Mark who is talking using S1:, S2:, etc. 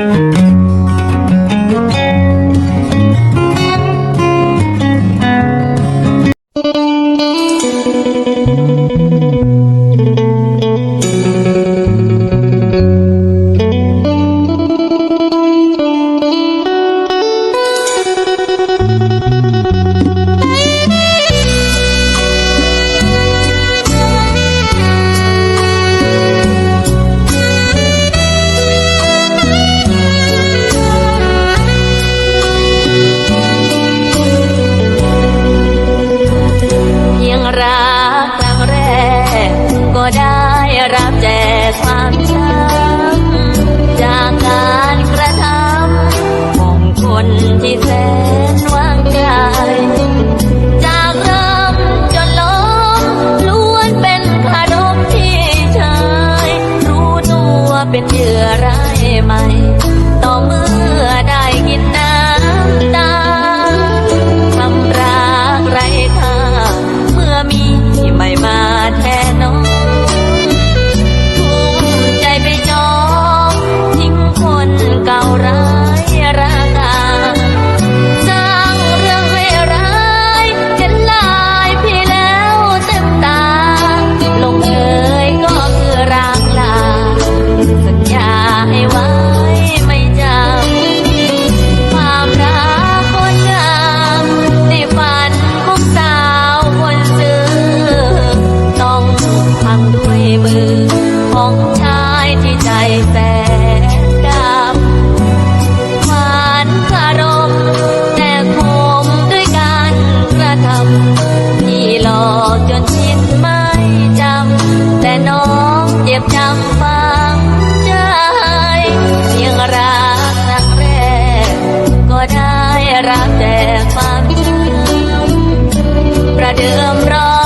S1: thank you. เป็นเหยื่อร้ายไหม ของชายที่ใจแสนดำหวานคารม แต่ผมด้วยการกระทำที่หลอกจนชินไม่จำ แต่น้องเจ็บจำฟังใจเพีงรักครั้งแรก ก็ได้รับแต่ควาประเดิมรอ